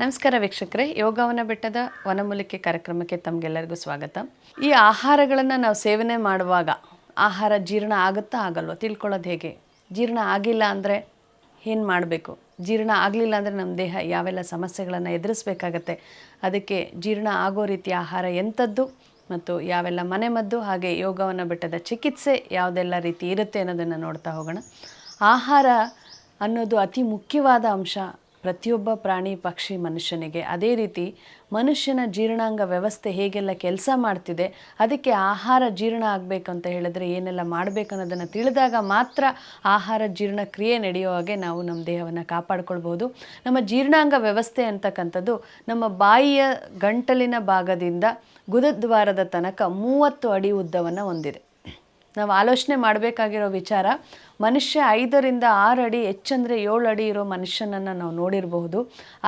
ನಮಸ್ಕಾರ ವೀಕ್ಷಕರೇ, ಯೋಗವನ ಬೆಟ್ಟದ ವನಮೂಲಿಕೆ ಕಾರ್ಯಕ್ರಮಕ್ಕೆ ತಮಗೆಲ್ಲರಿಗೂ ಸ್ವಾಗತ. ಈ ಆಹಾರಗಳನ್ನು ನಾವು ಸೇವನೆ ಮಾಡುವಾಗ ಆಹಾರ ಜೀರ್ಣ ಆಗುತ್ತಾ ಆಗಲ್ವ? ತಿಳ್ಕೊಳ್ಳೋದು ಹೇಗೆ? ಜೀರ್ಣ ಆಗಿಲ್ಲ ಅಂದರೆ ಏನು ಮಾಡಬೇಕು? ಜೀರ್ಣ ಆಗಲಿಲ್ಲ ಅಂದರೆ ನಮ್ಮ ದೇಹ ಯಾವೆಲ್ಲ ಸಮಸ್ಯೆಗಳನ್ನು ಎದುರಿಸ್ಬೇಕಾಗತ್ತೆ? ಅದಕ್ಕೆ ಜೀರ್ಣ ಆಗೋ ರೀತಿಯ ಆಹಾರ ಎಂಥದ್ದು ಮತ್ತು ಯಾವೆಲ್ಲ ಮನೆಮದ್ದು? ಹಾಗೆ ಯೋಗವನ ಬೆಟ್ಟದ ಚಿಕಿತ್ಸೆ ಯಾವುದೆಲ್ಲ ರೀತಿ ಇರುತ್ತೆ ಅನ್ನೋದನ್ನು ನೋಡ್ತಾ ಹೋಗೋಣ. ಆಹಾರ ಅನ್ನೋದು ಅತಿ ಮುಖ್ಯವಾದ ಅಂಶ ಪ್ರತಿಯೊಬ್ಬ ಪ್ರಾಣಿ ಪಕ್ಷಿ ಮನುಷ್ಯನಿಗೆ ಅದೇ ರೀತಿ ಮನುಷ್ಯನ ಜೀರ್ಣಾಂಗ ವ್ಯವಸ್ಥೆ ಹೇಗೆಲ್ಲ ಕೆಲಸ ಮಾಡ್ತಿದೆ, ಅದಕ್ಕೆ ಆಹಾರ ಜೀರ್ಣ ಆಗಬೇಕು ಅಂತ ಹೇಳಿದ್ರೆ ಏನೆಲ್ಲ ಮಾಡಬೇಕು ಅನ್ನೋದನ್ನು ತಿಳಿದಾಗ ಮಾತ್ರ ಆಹಾರ ಜೀರ್ಣ ಕ್ರಿಯೆ ನಡೆಯೋ ಹಾಗೆ ನಾವು ನಮ್ಮ ದೇಹವನ್ನು ಕಾಪಾಡ್ಕೊಳ್ಬೋದು. ನಮ್ಮ ಜೀರ್ಣಾಂಗ ವ್ಯವಸ್ಥೆ ಅಂತಕ್ಕಂಥದ್ದು ನಮ್ಮ ಬಾಯಿಯ ಗಂಟಲಿನ ಭಾಗದಿಂದ ಗುದದ್ವಾರದ ತನಕ ಮೂವತ್ತು ಅಡಿ ಉದ್ದವನ್ನು ಹೊಂದಿದೆ. ನಾವು ಆಲೋಚನೆ ಮಾಡಬೇಕಾಗಿರೋ ವಿಚಾರ, ಮನುಷ್ಯ ಐದರಿಂದ ಆರು ಅಡಿ ಹೆಚ್ಚಂದರೆ ಏಳು ಅಡಿ ಇರೋ ಮನುಷ್ಯನನ್ನು ನಾವು ನೋಡಿರಬಹುದು.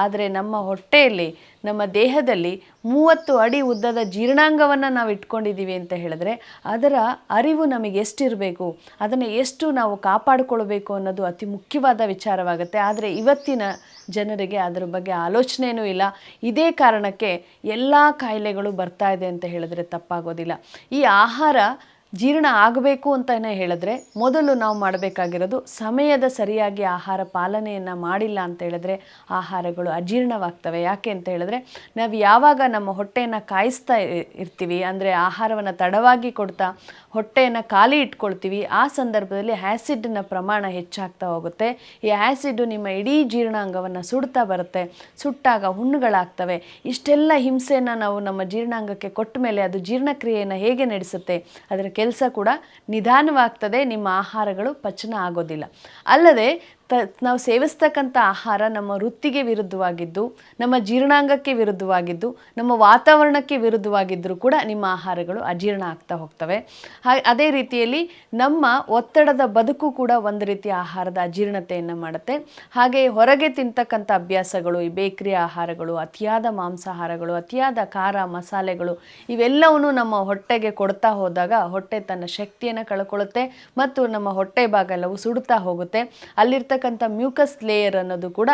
ಆದರೆ ನಮ್ಮ ಹೊಟ್ಟೆಯಲ್ಲಿ, ನಮ್ಮ ದೇಹದಲ್ಲಿ ಮೂವತ್ತು ಅಡಿ ಉದ್ದದ ಜೀರ್ಣಾಂಗವನ್ನು ನಾವು ಇಟ್ಕೊಂಡಿದ್ದೀವಿ ಅಂತ ಹೇಳಿದ್ರೆ, ಅದರ ಅರಿವು ನಮಗೆ ಎಷ್ಟಿರಬೇಕು, ಅದನ್ನು ಎಷ್ಟು ನಾವು ಕಾಪಾಡಿಕೊಳ್ಬೇಕು ಅನ್ನೋದು ಅತಿ ಮುಖ್ಯವಾದ ವಿಚಾರವಾಗುತ್ತೆ. ಆದರೆ ಇವತ್ತಿನ ಜನರಿಗೆ ಅದರ ಬಗ್ಗೆ ಆಲೋಚನೆಯೂ ಇಲ್ಲ. ಇದೇ ಕಾರಣಕ್ಕೆ ಎಲ್ಲ ಕಾಯಿಲೆಗಳು ಬರ್ತಾ ಇದೆ ಅಂತ ಹೇಳಿದ್ರೆ ತಪ್ಪಾಗೋದಿಲ್ಲ. ಈ ಆಹಾರ ಜೀರ್ಣ ಆಗಬೇಕು ಅಂತಲೇ ಹೇಳಿದ್ರೆ ಮೊದಲು ನಾವು ಮಾಡಬೇಕಾಗಿರೋದು ಸಮಯದ ಸರಿಯಾಗಿ ಆಹಾರ ಪಾಲನೆಯನ್ನು ಮಾಡಿಲ್ಲ ಅಂತ ಹೇಳಿದ್ರೆ ಆಹಾರಗಳು ಅಜೀರ್ಣವಾಗ್ತವೆ. ಯಾಕೆ ಅಂತ ಹೇಳಿದ್ರೆ ನಾವು ಯಾವಾಗ ನಮ್ಮ ಹೊಟ್ಟೆಯನ್ನು ಕಾಯಿಸ್ತಾ ಇರ್ತೀವಿ, ಅಂದರೆ ಆಹಾರವನ್ನು ತಡವಾಗಿ ಕೊಡ್ತಾ ಹೊಟ್ಟೆಯನ್ನು ಖಾಲಿ ಇಟ್ಕೊಳ್ತೀವಿ, ಆ ಸಂದರ್ಭದಲ್ಲಿ ಆ್ಯಸಿಡ್ನ ಪ್ರಮಾಣ ಹೆಚ್ಚಾಗ್ತಾ ಹೋಗುತ್ತೆ. ಈ ಆ್ಯಸಿಡ್ಡು ನಿಮ್ಮ ಇಡೀ ಜೀರ್ಣಾಂಗವನ್ನು ಸುಡ್ತಾ ಬರುತ್ತೆ, ಸುಟ್ಟಾಗ ಹುಣ್ಣುಗಳಾಗ್ತವೆ. ಇಷ್ಟೆಲ್ಲ ಹಿಂಸೆಯನ್ನು ನಾವು ನಮ್ಮ ಜೀರ್ಣಾಂಗಕ್ಕೆ ಕೊಟ್ಟ ಮೇಲೆ ಅದು ಜೀರ್ಣಕ್ರಿಯೆಯನ್ನು ಹೇಗೆ ನಡೆಸುತ್ತೆ, ಅದರ ಕೆಲಸ ಕೂಡ ನಿಧಾನವಾಗ್ತದೆ ನಿಮ್ಮ ಆಹಾರಗಳು ಪಚನ ಆಗೋದಿಲ್ಲ. ಅಲ್ಲದೆ ತ, ನಾವು ಸೇವಿಸ್ತಕ್ಕಂಥ ಆಹಾರ ನಮ್ಮ ವೃತ್ತಿಗೆ ವಿರುದ್ಧವಾಗಿದ್ದು, ನಮ್ಮ ಜೀರ್ಣಾಂಗಕ್ಕೆ ವಿರುದ್ಧವಾಗಿದ್ದು, ನಮ್ಮ ವಾತಾವರಣಕ್ಕೆ ವಿರುದ್ಧವಾಗಿದ್ದರೂ ಕೂಡ ನಿಮ್ಮ ಆಹಾರಗಳು ಅಜೀರ್ಣ ಆಗ್ತಾ ಹೋಗ್ತವೆ. ಅದೇ ರೀತಿಯಲ್ಲಿ ನಮ್ಮ ಒತ್ತಡದ ಬದುಕು ಕೂಡ ಒಂದು ರೀತಿಯ ಆಹಾರದ ಅಜೀರ್ಣತೆಯನ್ನು ಮಾಡುತ್ತೆ. ಹಾಗೆ ಹೊರಗೆ ತಿಂತಕ್ಕಂಥ ಅಭ್ಯಾಸಗಳು, ಈ ಬೇಕ್ರಿ ಆಹಾರಗಳು, ಅತಿಯಾದ ಮಾಂಸಾಹಾರಗಳು, ಅತಿಯಾದ ಖಾರ ಮಸಾಲೆಗಳು, ಇವೆಲ್ಲವನ್ನೂ ನಮ್ಮ ಹೊಟ್ಟೆಗೆ ಕೊಡ್ತಾ ಹೋದಾಗ ಹೊಟ್ಟೆ ತನ್ನ ಶಕ್ತಿಯನ್ನು ಕಳ್ಕೊಳ್ಳುತ್ತೆ ಮತ್ತು ನಮ್ಮ ಹೊಟ್ಟೆ ಭಾಗ ಎಲ್ಲವೂ ಸುಡುತ್ತಾ ಹೋಗುತ್ತೆ. ಅಲ್ಲಿರ್ತಕ್ಕಂಥ ಮ್ಯೂಕಸ್ ಲೇಯರ್ ಅನ್ನೋದು ಕೂಡ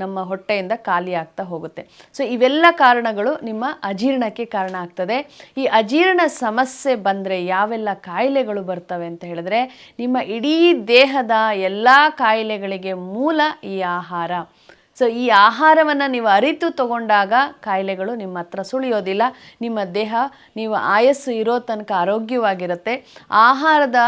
ನಮ್ಮ ಹೊಟ್ಟೆಯಿಂದ ಖಾಲಿ ಆಗ್ತಾ ಹೋಗುತ್ತೆ. ಸೊ ಇವೆಲ್ಲ ಕಾರಣಗಳು ನಿಮ್ಮ ಅಜೀರ್ಣಕ್ಕೆ ಕಾರಣ ಆಗ್ತದೆ. ಈ ಅಜೀರ್ಣ ಸಮಸ್ಯೆ ಬಂದರೆ ಯಾವೆಲ್ಲ ಕಾಯಿಲೆಗಳು ಬರ್ತವೆ ಅಂತ ಹೇಳಿದ್ರೆ, ನಿಮ್ಮ ಇಡೀ ದೇಹದ ಎಲ್ಲ ಕಾಯಿಲೆಗಳಿಗೆ ಮೂಲ ಈ ಆಹಾರ. ಸೊ ಈ ಆಹಾರವನ್ನು ನೀವು ಅರಿತು ತಗೊಂಡಾಗ ಕಾಯಿಲೆಗಳು ನಿಮ್ಮ ಹತ್ರ ಸುಳಿಯೋದಿಲ್ಲ. ನಿಮ್ಮ ದೇಹ, ನೀವು ಆಯಸ್ಸು ಇರೋ ತನಕ ಆರೋಗ್ಯವಾಗಿರುತ್ತೆ. ಆಹಾರದ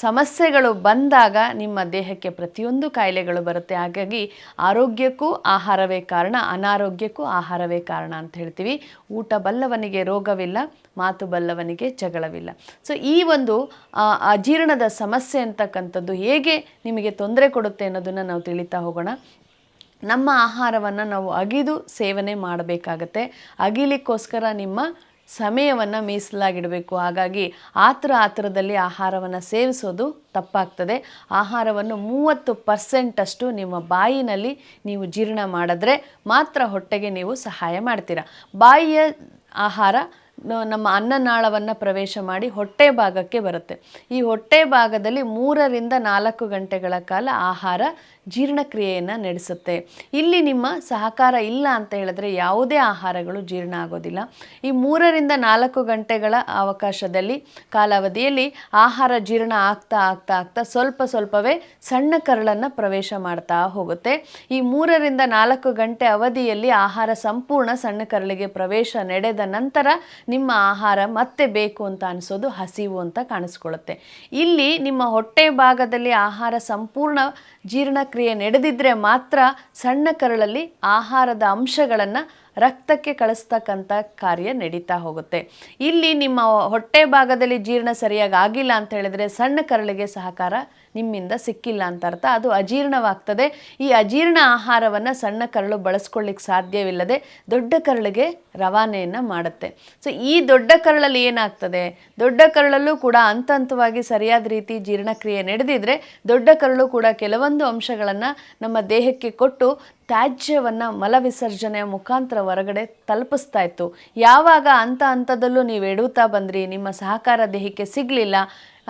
ಸಮಸ್ಯೆಗಳು ಬಂದಾಗ ನಿಮ್ಮ ದೇಹಕ್ಕೆ ಪ್ರತಿಯೊಂದು ಕಾಯಿಲೆಗಳು ಬರುತ್ತೆ. ಹಾಗಾಗಿ ಆರೋಗ್ಯಕ್ಕೂ ಆಹಾರವೇ ಕಾರಣ, ಅನಾರೋಗ್ಯಕ್ಕೂ ಆಹಾರವೇ ಕಾರಣ ಅಂತ ಹೇಳ್ತೀವಿ. ಊಟ ಬಲ್ಲವನಿಗೆ ರೋಗವಿಲ್ಲ, ಮಾತು ಬಲ್ಲವನಿಗೆ ಜಗಳವಿಲ್ಲ. ಸೊ ಈ ಒಂದು ಅಜೀರ್ಣದ ಸಮಸ್ಯೆ ಅಂತಕ್ಕಂಥದ್ದು ಹೇಗೆ ನಿಮಗೆ ತೊಂದರೆ ಕೊಡುತ್ತೆ ಅನ್ನೋದನ್ನು ನಾವು ತಿಳಿತಾ ಹೋಗೋಣ. ನಮ್ಮ ಆಹಾರವನ್ನು ನಾವು ಅಗಿದು ಸೇವನೆ ಮಾಡಬೇಕಾಗತ್ತೆ. ಅಗಿಲಿಕ್ಕೋಸ್ಕರ ನಿಮ್ಮ ಸಮಯವನ್ನು ಮೀಸಲಾಗಿಡಬೇಕು. ಹಾಗಾಗಿ ಆತರ ಆತರದಲ್ಲಿ ಆಹಾರವನ್ನು ಸೇವಿಸೋದು ತಪ್ಪಾಗ್ತದೆ. ಆಹಾರವನ್ನು ಮೂವತ್ತು ಪರ್ಸೆಂಟಷ್ಟು ನಿಮ್ಮ ಬಾಯಿನಲ್ಲಿ ನೀವು ಜೀರ್ಣ ಮಾಡಿದ್ರೆ ಮಾತ್ರ ಹೊಟ್ಟೆಗೆ ನೀವು ಸಹಾಯ ಮಾಡ್ತೀರಾ. ಬಾಯಿಯ ಆಹಾರ ನಮ್ಮ ಅನ್ನನಾಳವನ್ನು ಪ್ರವೇಶ ಮಾಡಿ ಹೊಟ್ಟೆ ಭಾಗಕ್ಕೆ ಬರುತ್ತೆ. ಈ ಹೊಟ್ಟೆ ಭಾಗದಲ್ಲಿ ಮೂರರಿಂದ ನಾಲ್ಕು ಗಂಟೆಗಳ ಕಾಲ ಆಹಾರ ಜೀರ್ಣಕ್ರಿಯೆಯನ್ನು ನಡೆಸುತ್ತೆ. ಇಲ್ಲಿ ನಿಮ್ಮ ಸಹಕಾರ ಇಲ್ಲ ಅಂತ ಹೇಳಿದ್ರೆ ಯಾವುದೇ ಆಹಾರಗಳು ಜೀರ್ಣ ಆಗೋದಿಲ್ಲ. ಈ ಮೂರರಿಂದ ನಾಲ್ಕು ಗಂಟೆಗಳ ಅವಕಾಶದಲ್ಲಿ ಕಾಲಾವಧಿಯಲ್ಲಿ ಆಹಾರ ಜೀರ್ಣ ಆಗ್ತಾ ಆಗ್ತಾ ಆಗ್ತಾ ಸ್ವಲ್ಪ ಸ್ವಲ್ಪವೇ ಸಣ್ಣ ಕರಳನ್ನು ಪ್ರವೇಶ ಮಾಡ್ತಾ ಹೋಗುತ್ತೆ. ಈ ಮೂರರಿಂದ ನಾಲ್ಕು ಗಂಟೆ ಅವಧಿಯಲ್ಲಿ ಆಹಾರ ಸಂಪೂರ್ಣ ಸಣ್ಣ ಕರಳಿಗೆ ಪ್ರವೇಶ ನಡೆದ ನಂತರ ನಿಮ್ಮ ಆಹಾರ ಮತ್ತೆ ಬೇಕು ಅಂತ ಅನಿಸೋದು ಹಸಿವು ಅಂತ ಕಾಣಿಸ್ಕೊಳ್ಳುತ್ತೆ. ಇಲ್ಲಿ ನಿಮ್ಮ ಹೊಟ್ಟೆ ಭಾಗದಲ್ಲಿ ಆಹಾರ ಸಂಪೂರ್ಣ ಜೀರ್ಣಕ್ರಿಯೆ ನಡೆದಿದ್ರೆ ಮಾತ್ರ ಸಣ್ಣ ಕರಳಲ್ಲಿ ಆಹಾರದ ಅಂಶಗಳನ್ನು ರಕ್ತಕ್ಕೆ ಕಳಿಸ್ತಕ್ಕಂಥ ಕಾರ್ಯ ನಡೀತಾ ಹೋಗುತ್ತೆ. ಇಲ್ಲಿ ನಿಮ್ಮ ಹೊಟ್ಟೆ ಭಾಗದಲ್ಲಿ ಜೀರ್ಣ ಸರಿಯಾಗಿ ಆಗಿಲ್ಲ ಅಂತ ಹೇಳಿದ್ರೆ ಸಣ್ಣ ಕರಳಿಗೆ ಸಹಕಾರ ನಿಮ್ಮಿಂದ ಸಿಕ್ಕಿಲ್ಲ ಅಂತ ಅರ್ಥ. ಅದು ಅಜೀರ್ಣವಾಗ್ತದೆ. ಈ ಅಜೀರ್ಣ ಆಹಾರವನ್ನು ಸಣ್ಣ ಕರಳು ಬಳಸ್ಕೊಳ್ಳಿಕ್ಕೆ ಸಾಧ್ಯವಿಲ್ಲದೆ ದೊಡ್ಡ ಕರಳಿಗೆ ರವಾನೆಯನ್ನು ಮಾಡುತ್ತೆ. ಸೊ ಈ ದೊಡ್ಡ ಕರಳಲ್ಲಿ ಏನಾಗ್ತದೆ? ದೊಡ್ಡ ಕರಳಲ್ಲೂ ಕೂಡ ಹಂತ ಹಂತವಾಗಿ ಸರಿಯಾದ ರೀತಿ ಜೀರ್ಣಕ್ರಿಯೆ ನಡೆದಿದ್ರೆ ದೊಡ್ಡ ಕರಳು ಕೂಡ ಕೆಲವೊಂದು ಅಂಶಗಳನ್ನು ನಮ್ಮ ದೇಹಕ್ಕೆ ಕೊಟ್ಟು ತ್ಯಾಜ್ಯವನ್ನು ಮಲವಿಸರ್ಜನೆಯ ಮುಖಾಂತರ ಹೊರಗಡೆ ತಲುಪಿಸ್ತಾ ಇತ್ತು. ಯಾವಾಗ ಹಂತ ಹಂತದಲ್ಲೂ ನೀವು ಎಡುತ್ತಾ ಬಂದ್ರಿ, ನಿಮ್ಮ ಸಹಕಾರ ದೇಹಕ್ಕೆ ಸಿಗಲಿಲ್ಲ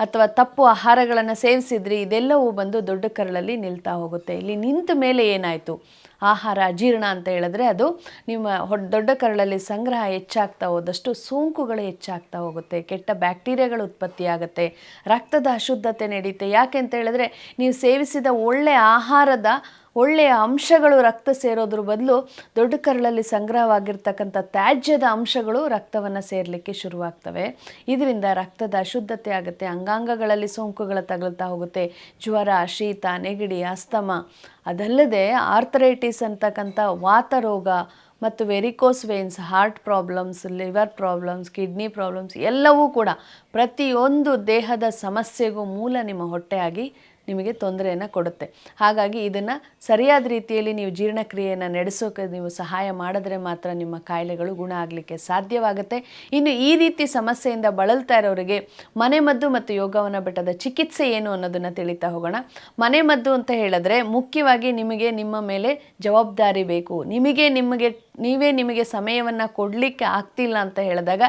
ಅಥವಾ ತಪ್ಪು ಆಹಾರಗಳನ್ನು ಸೇವಿಸಿದ್ರಿ, ಇದೆಲ್ಲವೂ ಬಂದು ದೊಡ್ಡ ಕರಳಲ್ಲಿ ನಿಲ್ತಾ ಹೋಗುತ್ತೆ. ಇಲ್ಲಿ ನಿಂತ ಮೇಲೆ ಏನಾಯಿತು? ಆಹಾರ ಅಜೀರ್ಣ ಅಂತ ಹೇಳಿದ್ರೆ ಅದು ನಿಮ್ಮ ದೊಡ್ಡ ಕರಳಲ್ಲಿ ಸಂಗ್ರಹ ಹೆಚ್ಚಾಗ್ತಾ ಹೋದಷ್ಟು ಸೋಂಕುಗಳು ಹೆಚ್ಚಾಗ್ತಾ ಹೋಗುತ್ತೆ. ಕೆಟ್ಟ ಬ್ಯಾಕ್ಟೀರಿಯಾಗಳು ಉತ್ಪತ್ತಿ ಆಗುತ್ತೆ. ರಕ್ತದ ಅಶುದ್ಧತೆ ನಡೆಯುತ್ತೆ ಯಾಕೆ ಅಂತ ಹೇಳಿದ್ರೆ, ನೀವು ಸೇವಿಸಿದ ಒಳ್ಳೆಯ ಆಹಾರದ ಒಳ್ಳೆಯ ಅಂಶಗಳು ರಕ್ತ ಸೇರೋದ್ರ ಬದಲು ದೊಡ್ಡ ಕರಳಲ್ಲಿ ಸಂಗ್ರಹವಾಗಿರ್ತಕ್ಕಂಥ ತ್ಯಾಜ್ಯದ ಅಂಶಗಳು ರಕ್ತವನ್ನು ಸೇರಲಿಕ್ಕೆ ಶುರುವಾಗ್ತವೆ. ಇದರಿಂದ ರಕ್ತದ ಅಶುದ್ಧತೆ ಆಗುತ್ತೆ, ಅಂಗಾಂಗಗಳಲ್ಲಿ ಸೋಂಕುಗಳು ತಗಲ್ತಾ ಹೋಗುತ್ತೆ. ಜ್ವರ, ಶೀತ, ನೆಗಡಿ, ಅಸ್ತಮ, ಅದಲ್ಲದೆ ಆರ್ಥರೈಟಿಸ್ ಅಂತಕ್ಕಂಥ ವಾತರೋಗ ಮತ್ತು varicose veins, heart problems, liver problems, kidney problems ಎಲ್ಲವೂ ಕೂಡ ಪ್ರತಿಯೊಂದು ದೇಹದ ಸಮಸ್ಯೆಗೂ ಮೂಲ ನಿಮ್ಮ ಹೊಟ್ಟೆಯಾಗಿ ನಿಮಗೆ ತೊಂದರೆಯನ್ನು ಕೊಡುತ್ತೆ. ಹಾಗಾಗಿ ಇದನ್ನು ಸರಿಯಾದ ರೀತಿಯಲ್ಲಿ ನೀವು ಜೀರ್ಣಕ್ರಿಯೆಯನ್ನು ನಡೆಸೋಕೆ ನೀವು ಸಹಾಯ ಮಾಡಿದ್ರೆ ಮಾತ್ರ ನಿಮ್ಮ ಕಾಯಿಲೆಗಳು ಗುಣ ಆಗಲಿಕ್ಕೆ ಸಾಧ್ಯವಾಗುತ್ತೆ. ಇನ್ನು ಈ ರೀತಿ ಸಮಸ್ಯೆಯಿಂದ ಬಳಲ್ತಾ ಇರೋರಿಗೆ ಮನೆಮದ್ದು ಮತ್ತು ಯೋಗವನ ಬೆಟ್ಟದ ಚಿಕಿತ್ಸೆ ಏನು ಅನ್ನೋದನ್ನು ತಿಳಿತಾ ಹೋಗೋಣ. ಮನೆಮದ್ದು ಅಂತ ಹೇಳಿದ್ರೆ ಮುಖ್ಯವಾಗಿ ನಿಮಗೆ ನಿಮ್ಮ ಮೇಲೆ ಜವಾಬ್ದಾರಿ ಬೇಕು. ನಿಮಗೆ ನಿಮಗೆ ನೀವೇ ನಿಮಗೆ ಸಮಯವನ್ನು ಕೊಡಲಿಕ್ಕೆ ಆಗ್ತಿಲ್ಲ ಅಂತ ಹೇಳಿದಾಗ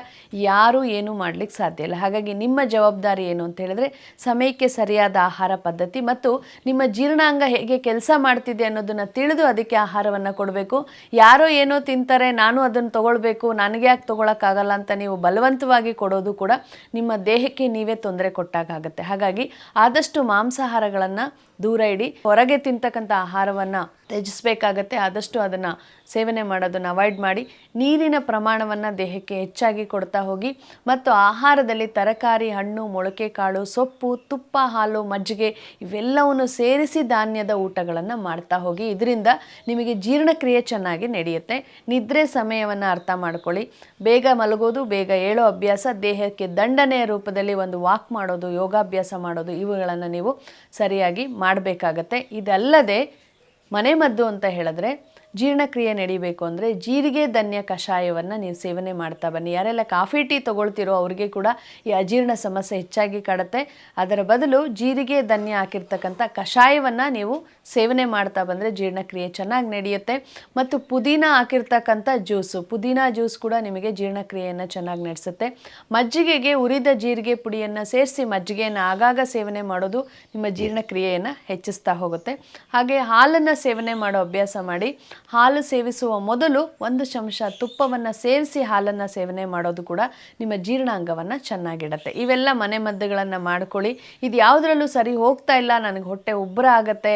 ಯಾರೂ ಏನೂ ಮಾಡಲಿಕ್ಕೆ ಸಾಧ್ಯ ಇಲ್ಲ. ಹಾಗಾಗಿ ನಿಮ್ಮ ಜವಾಬ್ದಾರಿ ಏನು ಅಂತ ಹೇಳಿದ್ರೆ ಸಮಯಕ್ಕೆ ಸರಿಯಾದ ಆಹಾರ ಪದ್ಧತಿ ಮತ್ತು ನಿಮ್ಮ ಜೀರ್ಣಾಂಗ ಹೇಗೆ ಕೆಲಸ ಮಾಡ್ತಿದೆ ಅನ್ನೋದನ್ನು ತಿಳಿದು ಅದಕ್ಕೆ ಆಹಾರವನ್ನು ಕೊಡಬೇಕು. ಯಾರೋ ಏನೋ ತಿಂತಾರೆ, ನಾನು ಅದನ್ನು ತೊಗೊಳ್ಬೇಕು, ನನಗೆ ಯಾಕೆ ತೊಗೊಳಕ್ಕಾಗಲ್ಲ ಅಂತ ನೀವು ಬಲವಂತವಾಗಿ ಕೊಡೋದು ಕೂಡ ನಿಮ್ಮ ದೇಹಕ್ಕೆ ನೀವೇ ತೊಂದರೆ ಕೊಟ್ಟಾಗುತ್ತೆ ಹಾಗಾಗಿ ಆದಷ್ಟು ಮಾಂಸಾಹಾರಗಳನ್ನು ದೂರ ಇಡಿ. ಹೊರಗೆ ತಿಂತಕ್ಕಂಥ ಆಹಾರವನ್ನು ತ್ಯಜಿಸಬೇಕಾಗತ್ತೆ. ಆದಷ್ಟು ಅದನ್ನು ಸೇವನೆ ಮಾಡೋದನ್ನು ಅವಾಯ್ಡ್ ಮಾಡಿ ನೀರಿನ ಪ್ರಮಾಣವನ್ನು ದೇಹಕ್ಕೆ ಹೆಚ್ಚಾಗಿ ಕೊಡ್ತಾ ಹೋಗಿ ಮತ್ತು ಆಹಾರದಲ್ಲಿ ತರಕಾರಿ, ಹಣ್ಣು, ಮೊಳಕೆ ಕಾಳು, ಸೊಪ್ಪು, ತುಪ್ಪ, ಹಾಲು, ಮಜ್ಜಿಗೆ ಇವೆಲ್ಲವನ್ನು ಸೇರಿಸಿ ಧಾನ್ಯದ ಊಟಗಳನ್ನು ಮಾಡ್ತಾ ಹೋಗಿ. ಇದರಿಂದ ನಿಮಗೆ ಜೀರ್ಣಕ್ರಿಯೆ ಚೆನ್ನಾಗಿ ನಡೆಯುತ್ತೆ. ನಿದ್ರೆ ಸಮಯವನ್ನು ಅರ್ಥ ಮಾಡ್ಕೊಳ್ಳಿ. ಬೇಗ ಮಲಗೋದು, ಬೇಗ ಏಳೋ ಅಭ್ಯಾಸ, ದೇಹಕ್ಕೆ ದಂಡನೆಯ ರೂಪದಲ್ಲಿ ಒಂದು ವಾಕ್ ಮಾಡೋದು, ಯೋಗಾಭ್ಯಾಸ ಮಾಡೋದು, ಇವುಗಳನ್ನು ನೀವು ಸರಿಯಾಗಿ ಮಾಡಬೇಕಾಗತ್ತೆ. ಇದಲ್ಲದೆ ಮನೆಮದ್ದು ಅಂತ ಹೇಳಿದ್ರೆ ಜೀರ್ಣಕ್ರಿಯೆ ನಡಿಬೇಕು ಅಂದರೆ ಜೀರಿಗೆ ಧನ್ಯ ಕಷಾಯವನ್ನು ನೀವು ಸೇವನೆ ಮಾಡ್ತಾ ಬನ್ನಿ. ಯಾರೆಲ್ಲ ಕಾಫಿ ಟೀ ತೊಗೊಳ್ತಿರೋ ಅವರಿಗೆ ಕೂಡ ಈ ಅಜೀರ್ಣ ಸಮಸ್ಯೆ ಹೆಚ್ಚಾಗಿ ಕಾಡುತ್ತೆ. ಅದರ ಬದಲು ಜೀರಿಗೆ ಧನ್ಯ ಹಾಕಿರ್ತಕ್ಕಂಥ ಕಷಾಯವನ್ನು ನೀವು ಸೇವನೆ ಮಾಡ್ತಾ ಬಂದರೆ ಜೀರ್ಣಕ್ರಿಯೆ ಚೆನ್ನಾಗಿ ನಡೆಯುತ್ತೆ. ಮತ್ತು ಪುದೀನ ಹಾಕಿರ್ತಕ್ಕಂಥ ಜ್ಯೂಸು, ಪುದೀನ ಜ್ಯೂಸ್ ಕೂಡ ನಿಮಗೆ ಜೀರ್ಣಕ್ರಿಯೆಯನ್ನು ಚೆನ್ನಾಗಿ ನಡೆಸುತ್ತೆ. ಮಜ್ಜಿಗೆಗೆ ಉರಿದ ಜೀರಿಗೆ ಪುಡಿಯನ್ನು ಸೇರಿಸಿ ಮಜ್ಜಿಗೆಯನ್ನು ಆಗಾಗ ಸೇವನೆ ಮಾಡೋದು ನಿಮ್ಮ ಜೀರ್ಣಕ್ರಿಯೆಯನ್ನು ಹೆಚ್ಚಿಸ್ತಾ ಹೋಗುತ್ತೆ. ಹಾಗೆ ಹಾಲನ್ನು ಸೇವನೆ ಮಾಡೋ ಅಭ್ಯಾಸ ಮಾಡಿ ಹಾಲು ಸೇವಿಸುವ ಮೊದಲು ಒಂದು ಚಮಚ ತುಪ್ಪವನ್ನು ಸೇರಿಸಿ ಹಾಲನ್ನು ಸೇವನೆ ಮಾಡೋದು ಕೂಡ ನಿಮ್ಮ ಜೀರ್ಣಾಂಗವನ್ನು ಚೆನ್ನಾಗಿಡತ್ತೆ. ಇವೆಲ್ಲ ಮನೆ ಮದ್ದುಗಳನ್ನು ಮಾಡ್ಕೊಳ್ಳಿ. ಇದು ಯಾವುದರಲ್ಲೂ ಸರಿ ಹೋಗ್ತಾ ಇಲ್ಲ. ನನಗೆ ಹೊಟ್ಟೆ ಉಬ್ಬರ ಆಗುತ್ತೆ.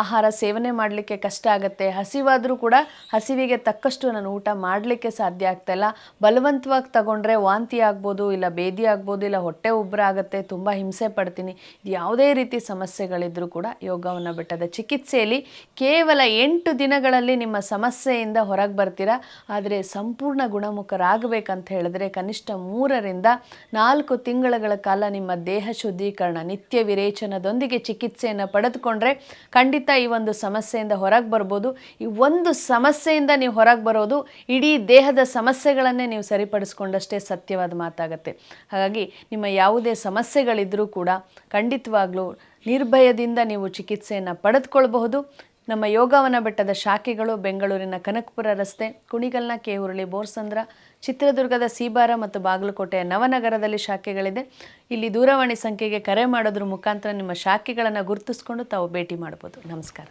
ಆಹಾರ ಸೇವನೆ ಮಾಡಲಿಕ್ಕೆ ಕಷ್ಟ ಆಗುತ್ತೆ. ಹಸಿವಾದರೂ ಕೂಡ ಹಸಿವಿಗೆ ತಕ್ಕಷ್ಟು ನಾನು ಊಟ ಮಾಡಲಿಕ್ಕೆ ಸಾಧ್ಯ ಆಗ್ತಾಯಿಲ್ಲ ಬಲವಂತವಾಗಿ ತಗೊಂಡ್ರೆ ವಾಂತಿ ಆಗ್ಬೋದು, ಇಲ್ಲ ಬೇದಿ ಆಗ್ಬೋದು, ಇಲ್ಲ ಹೊಟ್ಟೆ ಉಬ್ಬರ ಆಗುತ್ತೆ. ತುಂಬ ಹಿಂಸೆ ಪಡ್ತೀನಿ. ಯಾವುದೇ ರೀತಿ ಸಮಸ್ಯೆಗಳಿದ್ರೂ ಕೂಡ ಯೋಗವನ್ನು ಬೆಟ್ಟದ. ಚಿಕಿತ್ಸೆಯಲ್ಲಿ ಕೇವಲ ಎಂಟು ದಿನಗಳಲ್ಲಿ ನಿಮ್ಮ ಸಮಸ್ಯೆಯಿಂದ ಹೊರಗೆ ಬರ್ತೀರಾ? ಆದರೆ ಸಂಪೂರ್ಣ ಗುಣಮುಖರಾಗಬೇಕಂತ ಹೇಳಿದ್ರೆ ಕನಿಷ್ಠ ಮೂರರಿಂದ ನಾಲ್ಕು ತಿಂಗಳುಗಳ ಕಾಲ ನಿಮ್ಮ ದೇಹ ಶುದ್ಧೀಕರಣ, ನಿತ್ಯ ವಿರೇಚನದೊಂದಿಗೆ ಚಿಕಿತ್ಸೆಯನ್ನು ಪಡೆದುಕೊಂಡ್ರೆ ಖಂಡಿತ ಈ ಒಂದು ಸಮಸ್ಯೆಯಿಂದ ಹೊರಗೆ ಬರ್ಬೋದು. ಈ ಒಂದು ಸಮಸ್ಯೆಯಿಂದ ನೀವು ಹೊರಗೆ ಬರೋದು ಇಡೀ ದೇಹದ ಸಮಸ್ಯೆಗಳನ್ನೇ ನೀವು ಸರಿಪಡಿಸ್ಕೊಂಡಷ್ಟೇ ಸತ್ಯವಾದ ಮಾತಾಗತ್ತೆ. ಹಾಗಾಗಿ ನಿಮ್ಮ ಯಾವುದೇ ಸಮಸ್ಯೆಗಳಿದ್ದರೂ ಕೂಡ ಖಂಡಿತವಾಗ್ಲೂ ನಿರ್ಭಯದಿಂದ ನೀವು ಚಿಕಿತ್ಸೆಯನ್ನು ಪಡೆದುಕೊಳ್ಬಹುದು. ನಮ್ಮ ಯೋಗವನ ಬೆಟ್ಟದ ಶಾಖೆಗಳು ಬೆಂಗಳೂರಿನ ಕನಕಪುರ ರಸ್ತೆ, ಕುಣಿಗಲ್ನ ಕೆ ಹುರುಳಿ ಬೋರ್ಸಂದ್ರ, ಚಿತ್ರದುರ್ಗದ ಸೀಬಾರ ಮತ್ತು ಬಾಗಲಕೋಟೆಯ ನವನಗರದಲ್ಲಿ ಶಾಖೆಗಳಿದೆ. ಇಲ್ಲಿ ದೂರವಾಣಿ ಸಂಖ್ಯೆಗೆ ಕರೆ ಮಾಡೋದ್ರ ಮುಖಾಂತರ ನಿಮ್ಮ ಶಾಖೆಗಳನ್ನು ಗುರುತಿಸ್ಕೊಂಡು ತಾವು ಭೇಟಿ ಮಾಡ್ಬೋದು. ನಮಸ್ಕಾರ.